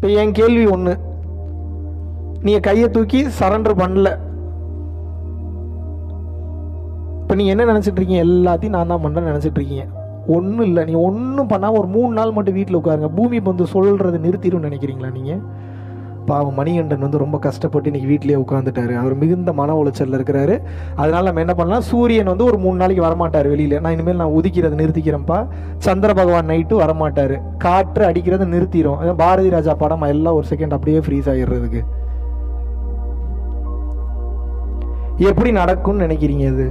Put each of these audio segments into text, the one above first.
இப்போ என் கேள்வி ஒன்று நீங்கள் கையை தூக்கி சரண்டர் பண்ணல. இப்போ நீங்கள் என்ன நினச்சிட்ருக்கீங்க எல்லாத்தையும் நான் தான் பண்ணுறேன்னு நினச்சிட்ருக்கீங்க ஒன்றும் இல்லை. நீ ஒன்றும் பண்ணாமல் ஒரு மூணு நாள் மட்டும் வீட்டில் உட்காருங்க. பூமி வந்து சொல்கிறது நிறுத்திடும்னு நினைக்கிறீங்களா நீங்கள் பாவம் மணிகண்டன் வந்து ரொம்ப கஷ்டப்பட்டு இன்னைக்கு வீட்டிலேயே உட்காந்துட்டாரு அவர் மிகுந்த மன உளைச்சலில் இருக்கிறாரு. அதனால நம்ம என்ன பண்ணலாம்? சூரியன் வந்து ஒரு மூணு நாளைக்கு வரமாட்டார் வெளியில். நான் இனிமேல் நான் உதிக்கிறத நிறுத்திக்கிறேன்ப்பா. சந்திர பகவான் நைட்டு வரமாட்டார். காற்று அடிக்கிறத நிறுத்திடும் பாரதி ராஜா படம் எல்லாம் ஒரு செகண்ட் அப்படியே ஃப்ரீஸ் ஆகிடுறதுக்கு எப்படி நடக்கும்னு நினைக்கிறீங்க இது?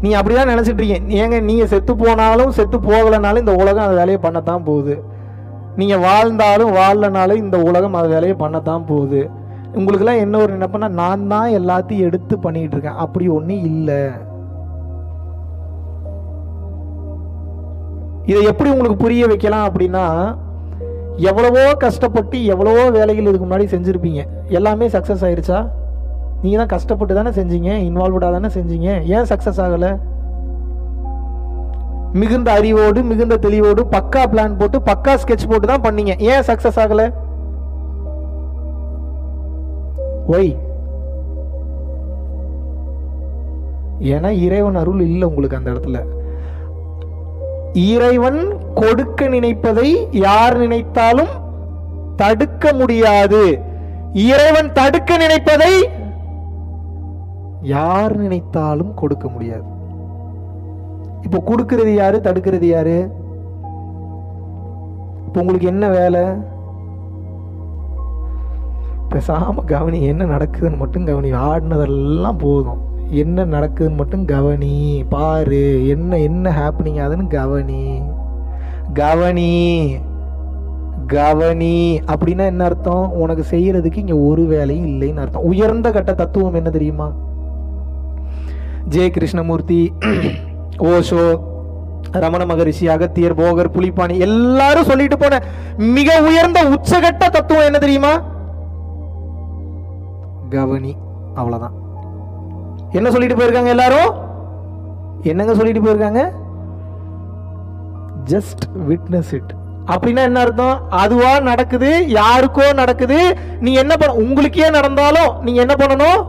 நீ அப்படிதான் நினைச்சிட்டு இருக்கீங்க. ஏங்க நீங்க செத்து போனாலும் செத்து போகலைனாலும் இந்த உலகம் அந்த வேலையை பண்ணத்தான் போகுது. நீங்கள் வாழ்ந்தாலும் வாழலனாலும் இந்த உலகம் அது வேலையை பண்ணத்தான் போகுது. உங்களுக்கெல்லாம் என்ன ஒரு நினைப்பேன்னா நான் தான் எல்லாத்தையும் எடுத்து பண்ணிகிட்டு இருக்கேன். அப்படி ஒன்றும் இல்லை. இதை எப்படி உங்களுக்கு புரிய வைக்கலாம் அப்படின்னா எவ்வளவோ கஷ்டப்பட்டு எவ்வளவோ வேலைகள் இதுக்கு முன்னாடி செஞ்சுருப்பீங்க. எல்லாமே சக்ஸஸ் ஆயிடுச்சா நீங்கள் தான் கஷ்டப்பட்டு தானே செஞ்சீங்க இன்வால்வ்டாக தானே செஞ்சீங்க. ஏன் சக்ஸஸ் ஆகலை? மிகுந்த அறிவோடு மிகுந்த தெளிவோடு பக்கா பிளான் போட்டு பக்கா ஸ்கெட்ச் போட்டு தான் பண்ணீங்க. ஏன் சக்சஸ் ஆகல? ஒய். ஏன்னா இறைவன் அருள் இல்லை உங்களுக்கு அந்த இடத்துல. இறைவன் கொடுக்க நினைப்பதை யார் நினைத்தாலும் தடுக்க முடியாது. இறைவன் தடுக்க நினைப்பதை யார் நினைத்தாலும் கொடுக்க முடியாது. இப்போ கொடுக்கறது யாரு? தடுக்கிறது யாரு? இப்போ உங்களுக்கு என்ன வேலை? பேசாம கவனி என்ன நடக்குதுன்னு மட்டும் கவனி. ஆடினதெல்லாம் போதும். என்ன நடக்குதுன்னு மட்டும் கவனி. பாரு என்ன என்ன ஹாப்பனிங் ஆகுதுன்னு கவனி. கவனி கவனி. அப்படின்னா என்ன அர்த்தம்? உனக்கு செய்யறதுக்கு இங்க ஒரு வேலையும் இல்லைன்னு அர்த்தம். உயர்ந்த கட்ட தத்துவம் என்ன தெரியுமா? ஜெய கிருஷ்ணமூர்த்தி ஓஷோ ரமண மகரிஷி அகத்தியர் போகர் புலிப்பாணி எல்லாரும் சொல்லிட்டு போன மிக உயர்ந்த உச்சகட்ட தத்துவம் என்ன தெரியுமா? கவனி. அவ்வளவுதான். என்ன சொல்லிட்டு போயிருக்காங்க எல்லாரும்? என்னங்க சொல்லிட்டு போயிருக்காங்க? ஜஸ்ட் விட்னஸ் இட் அப்படின்னா என்ன அர்த்தம்? அதுவா நடக்குது? யாருக்கோ நடக்குது? நீ என்ன பண்ண உங்களுக்கே நடந்தாலும் நீங்க என்ன பண்ணணும்?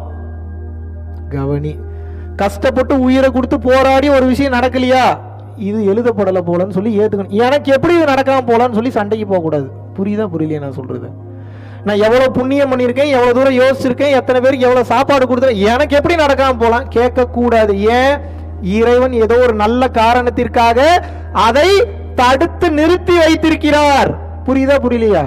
கவனி. கஷ்டப்பட்டு உயிரை கொடுத்து போராடி ஒரு விஷயம் நடக்கலையா? இது எழுதப்படலை போலன்னு சொல்லி ஏத்துக்கணும். எனக்கு எப்படி இது நடக்காமல் போகலான்னு சொல்லி சண்டைக்கு போகக்கூடாது. புரியுதா புரியலையா நான் சொல்றது? நான் எவ்வளோ புண்ணியம் பண்ணியிருக்கேன் எவ்வளோ தூரம் யோசிச்சிருக்கேன் எத்தனை பேருக்கு எவ்வளோ சாப்பாடு கொடுத்துருக்கேன் எனக்கு எப்படி நடக்காமல் போகலாம் கேட்கக்கூடாது. ஏன்? இறைவன் ஏதோ ஒரு நல்ல காரணத்திற்காக அதை தடுத்து நிறுத்தி வைத்திருக்கிறார். புரியுதா புரியலையா?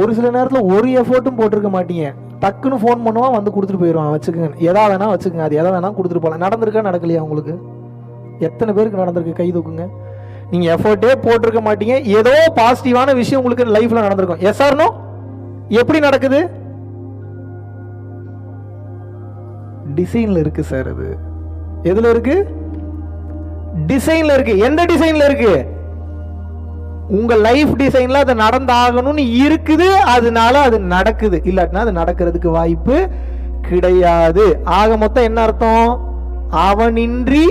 ஒரு சில நேரத்தில் ஒரு எஃபோர்ட்டும் போட்டிருக்க மாட்டீங்க. டக்குன்னு ஃபோன் பண்ணுவான் வந்து கொடுத்துட்டு போயிடுவான். வச்சுக்கோங்க. எதா வேணா வச்சுக்கோங்க. அது எதை வேணா கொடுத்துட்டு போகலாம் நடந்திருக்கா நடக்கலையா உங்களுக்கு? எத்தனை பேருக்கு நடந்திருக்கு? கை தூக்குங்க. நீங்க எஃபர்ட்டே போட்டிருக்க மாட்டீங்க. ஏதோ பாசிட்டிவான விஷயம் உங்களுக்கு லைஃப்ல நடந்திருக்கும். எஸ் ஆர்னோ எப்படி நடக்குது? டிசைன்ல இருக்கு சார் அது. எதுல இருக்கு? டிசைன்ல இருக்கு. எந்த டிசைன்ல இருக்கு? உங்கள் லைஃப் டிசைனில் அது நடந்தாகணும்னு இருக்குது அதனால அது நடக்குது. இல்லாட்டினா அது நடக்கிறதுக்கு வாய்ப்பு கிடையாது. ஆக மொத்தம் என்ன அர்த்தம்? அவனின்றி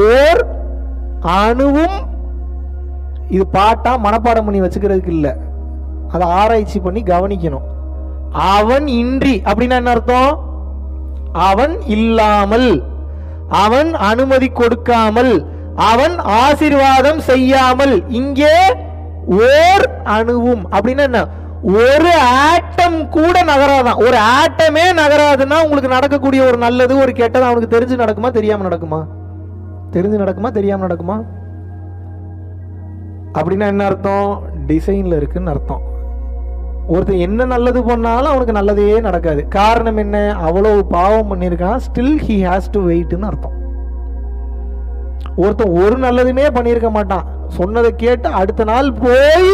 ஓர் அணுவும் இது பாட்டா மனப்பாடம் பண்ணி வச்சுக்கிறதுக்கு இல்லை. அதை ஆராய்ச்சி பண்ணி கவனிக்கணும். அவன் இன்றி அப்படின்னா என்ன அர்த்தம்? அவன் இல்லாமல் அவன் அனுமதி கொடுக்காமல் அவன் ஆசீர்வாதம் செய்யாமல் இங்கே ஓர் அணுவும். அப்படின்னா என்ன? ஒரு ஆட்டம் கூட நகராதான். ஒரு ஆட்டமே நகராதுன்னா உங்களுக்கு நடக்கக்கூடிய ஒரு நல்லது ஒரு கெட்டது அவனுக்கு தெரிஞ்சு நடக்குமா தெரியாம நடக்குமா? தெரிஞ்சு நடக்குமா தெரியாம நடக்குமா? அப்படின்னா என்ன அர்த்தம்? டிசைன்ல இருக்குன்னு அர்த்தம். ஒருத்தர் என்ன நல்லது பண்ணாலும் அவனுக்கு நல்லதே நடக்காது. காரணம் என்ன? அவ்வளவு பாவம் பண்ணியிருக்கான். ஸ்டில் ஹி ஹேஸ் டு வெயிட்னு அர்த்தம். ஒருத்தன் ஒரு நல்லதுமே பண்ணியிருக்க மாட்டான். சொன்னதை கேட்டு அடுத்த நாள் போய்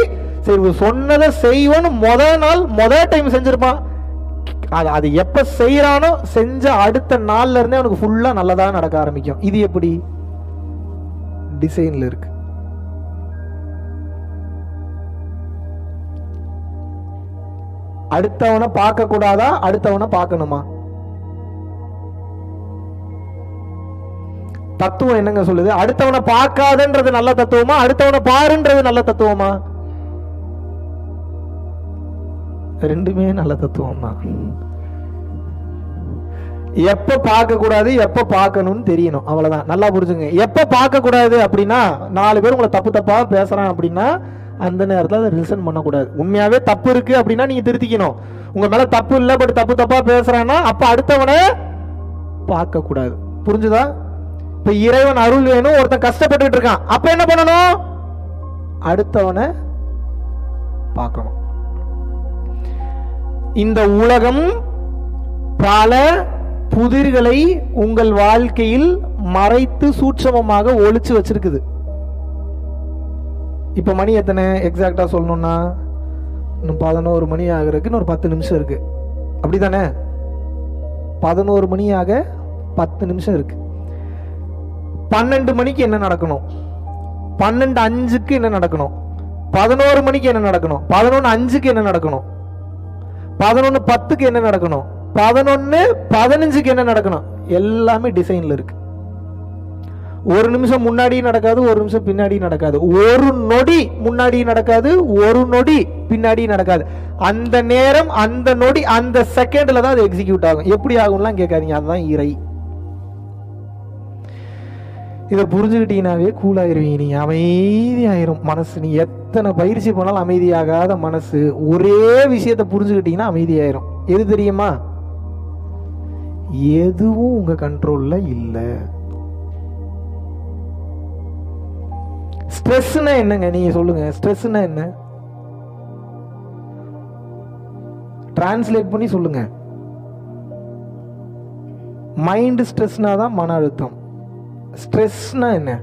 சரி சொன்னதை செய்வோன்னு முத நாள் முத டைம் செஞ்சிருப்பான். அது அது எப்போ செய்கிறானோ செஞ்ச அடுத்த நாள்ல இருந்தே அவனுக்கு ஃபுல்லாக நல்லதாக நடக்க ஆரம்பிக்கும். இது எப்படி? டிசைன்ல இருக்கு. அடுத்தவனை பார்க்க கூடாதா அடுத்தவனை பார்க்கணுமா? தத்துவம் என்னங்க சொல்லுது? அடுத்தவனை பார்க்காதன்றது நல்ல தத்துவமா? அடுத்தவனை பாருன்றது நல்ல தத்துவமா? ரெண்டுமே நல்ல தத்துவம் தான் எப்ப பார்க்க கூடாது எப்ப பார்க்கணும்னு தெரியணும். அவ்வளவுதான். நல்லா புரிஞ்சுங்க. எப்ப பார்க்க கூடாது அப்படின்னா நாலு பேர் உங்களை தப்பு தப்பா பேசுறான் அப்படின்னா அந்த நேரத்தில் அதை ரிசன் பண்ணக்கூடாது. உண்மையாவே தப்பு இருக்கு அப்படின்னா நீங்க திருத்திக்கணும். உங்க மேல தப்பு இல்லை பட் தப்பு தப்பா பேசுறான்னா அப்ப அடுத்தவனை பார்க்க கூடாது புரிஞ்சுதா? இப்ப இறைவன் அருள் வேணும் ஒருத்தன் கஷ்டப்பட்டு இருக்கான். அப்ப என்ன பண்ணணும்? அடுத்தவனை பார்க்கணும். இந்த உலகம் பல புதிர்களை உங்கள் வாழ்க்கையில் மறைத்து சூட்சமமாக ஒழிச்சு வச்சிருக்குது. இப்ப மணி எத்தனை? எக்ஸாக்டா சொல்லணும்னா இன்னும் பதினோரு மணி ஆகிறதுக்கு ஒரு பத்து நிமிஷம் இருக்கு. அப்படிதானே பதினோரு மணி ஆக பத்து நிமிஷம் இருக்கு. பன்னெண்டு மணிக்கு என்ன நடக்கணும்? பன்னெண்டு அஞ்சுக்கு என்ன நடக்கணும்? பதினோரு மணிக்கு என்ன நடக்கணும்? பதினொன்று அஞ்சுக்கு என்ன நடக்கணும்? பதினொன்று பத்துக்கு என்ன நடக்கணும்? பதினொன்று பதினஞ்சுக்கு என்ன நடக்கணும்? எல்லாமே டிசைனில் இருக்கு. ஒரு நிமிஷம் முன்னாடி நடக்காது ஒரு நிமிஷம் பின்னாடி நடக்காது. ஒரு நொடி முன்னாடி நடக்காது ஒரு நொடி பின்னாடி நடக்காது. அந்த நேரம் அந்த நொடி அந்த செகண்ட்ல தான் அது எக்ஸிக்யூட் ஆகும். எப்படி ஆகும்லாம் கேட்காதீங்க. அதுதான் இறை. இதை புரிஞ்சுக்கிட்டீங்கனாவே கூலாயிருவீங்க நீ அமைதியாயிரும் மனசு. நீ எத்தனை பயிற்சி பண்ணாலும் அமைதியாகாத மனசு. ஒரே விஷயத்தை புரிஞ்சுக்கிட்டீங்கன்னா அமைதியாயிரும். எது தெரியுமா? எதுவும் உங்க கண்ட்ரோல்ல இல்லை. ஸ்ட்ரெஸ்னா என்னங்க? நீங்க சொல்லுங்க. ஸ்ட்ரெஸ்னா என்ன? டிரான்ஸ்லேட் பண்ணி சொல்லுங்க. மைண்ட் ஸ்ட்ரெஸ்னா தான் மன அழுத்தம். ஸ்ட்ரெஸ்னா என்ன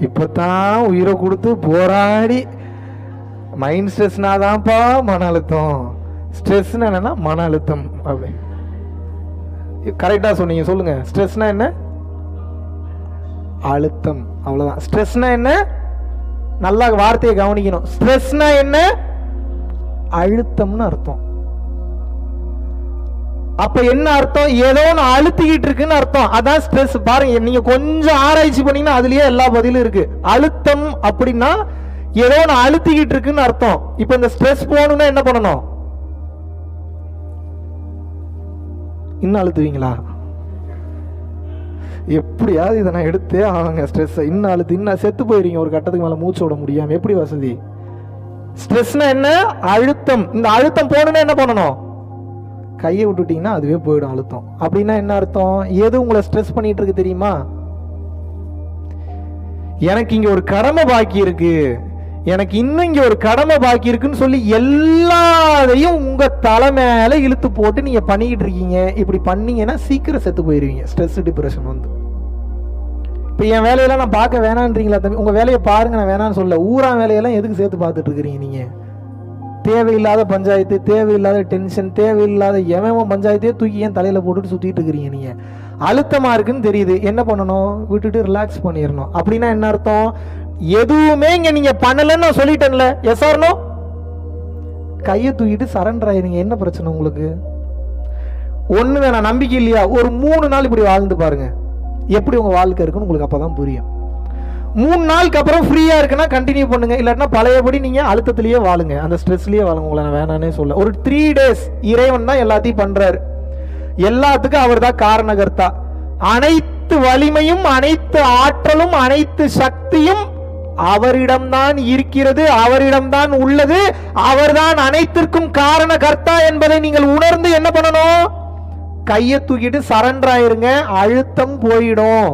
இப்போத்தான் உயிரை கொடுத்து போராடி மைண்ட் ஸ்ட்ரெஸ்னா தான்ப்பா மன அழுத்தம். ஸ்ட்ரெஸ்னா என்னன்னா மன அழுத்தம் அப்படி. கரெக்டாக சொன்னீங்க சொல்லுங்க. ஸ்ட்ரெஸ்னா என்ன? அழுத்தம் அவ்வளோதான் ஸ்ட்ரெஸ்னா என்ன? நல்லா வார்த்தையை கவனிக்கணும். ஸ்ட்ரெஸ்னா என்ன? அழுத்தம்னு அர்த்தம். அப்ப என்ன அர்த்தம்? ஏதோ ஒன்று அழுத்திக்கிட்டு இருக்குன்னு அர்த்தம். அதான் ஸ்ட்ரெஸ் பாருங்க நீங்க கொஞ்சம் ஆராய்ச்சி பண்ணீங்கன்னா அதுலயே எல்லா பதிலும் இருக்கு. அழுத்தம் அப்படின்னா ஏதோ ஒன்று அழுத்திக்கிட்டு இருக்குன்னு அர்த்தம். இப்ப இந்த ஸ்ட்ரெஸ் போகணும்னா என்ன பண்ணணும்? இன்னும் அழுத்துவீங்களா? எப்படியாவது இதை நான் எடுத்தே ஆவாங்க ஸ்ட்ரெஸ் இன்னும் அழுத்து இன்னும் செத்து போயிருங்க ஒரு கட்டத்துக்கு மேல மூச்சு விட முடியாம. எப்படி வசதி? ஸ்ட்ரெஸ்னா என்ன? அழுத்தம். இந்த அழுத்தம் போகணும்னா என்ன பண்ணணும்? கையை விட்டுட்டிங்கன்னா அதுவே போயிடும் அழுத்தம். அப்படின்னா என்ன அர்த்தம்? எது உங்களை ஸ்ட்ரெஸ் பண்ணிட்டு இருக்கு தெரியுமா? எனக்கு இங்க ஒரு கடமை பாக்கி இருக்கு. எனக்கு இன்னும் இங்க ஒரு கடமை பாக்கி இருக்குன்னு சொல்லி எல்லாத்தையும் உங்க தலை மேல இழுத்து போட்டு நீங்க பண்ணிக்கிட்டு இருக்கீங்க. இப்படி பண்ணீங்கன்னா சீக்கிரம் செத்து போயிருவீங்க. ஸ்ட்ரெஸ் டிப்ரெஷன் வந்து. இப்போ என் வேலையெல்லாம் நான் பார்க்க வேணான்றீங்களா தம்பி? உங்க வேலையை பாருங்க நான் வேணான்னு சொல்ல ஊரா வேலையெல்லாம் எதுக்கு சேர்த்து பார்த்துட்டு இருக்கிறீங்க நீங்க? தேவையில்லாத பஞ்சாயத்து தேவையில்லாத டென்ஷன் தேவையில்லாத எவன் பஞ்சாயத்தையே தூக்கி ஏன் தலையில் போட்டுட்டு சுற்றிட்டு இருக்கிறீங்க நீங்கள் அழுத்தமாக இருக்குன்னு தெரியுது. என்ன பண்ணணும்? விட்டுட்டு ரிலாக்ஸ் பண்ணிடணும் அப்படின்னா என்ன அர்த்தம்? எதுவுமே இங்கே நீங்கள் பண்ணலைன்னு நான் சொல்லிட்டேன்ல. எஸ் ஆர்னோ கையை தூக்கிட்டு சரண்டர் ஆயிருங்க. என்ன பிரச்சனை உங்களுக்கு? ஒன்று வேணாம் நம்பிக்கை இல்லையா? ஒரு மூணு நாள் இப்படி வாழ்ந்து பாருங்கள் எப்படி உங்கள் வாழ்க்கை இருக்குன்னு உங்களுக்கு அப்போ தான் புரியும். மூணு நாளுக்கு அப்புறம் ஃப்ரீயாக இருக்குன்னா கண்டினியூ பண்ணுங்க. இல்லாட்டினா பழையபடி நீங்கள் அழுத்தத்திலேயே வாழுங்க. அந்த ஸ்ட்ரெஸ்லேயே வாழுங்க. உங்களை நான் வேணானே சொல்ல ஒரு த்ரீ டேஸ் இறைவன் தான் எல்லாத்தையும் பண்ணுறாரு எல்லாத்துக்கும் அவர் தான் காரணகர்த்தா. அனைத்து வலிமையும் அனைத்து ஆற்றலும் அனைத்து சக்தியும் அவரிடம்தான் இருக்கிறது. அவரிடம்தான் உள்ளது. அவர்தான் அனைத்திற்கும் காரண கர்த்தா என்பதை நீங்கள் உணர்ந்து என்ன பண்ணணும்? கையை தூக்கிட்டு சரண்டர் ஆயிருங்க. அழுத்தம் போயிடும்.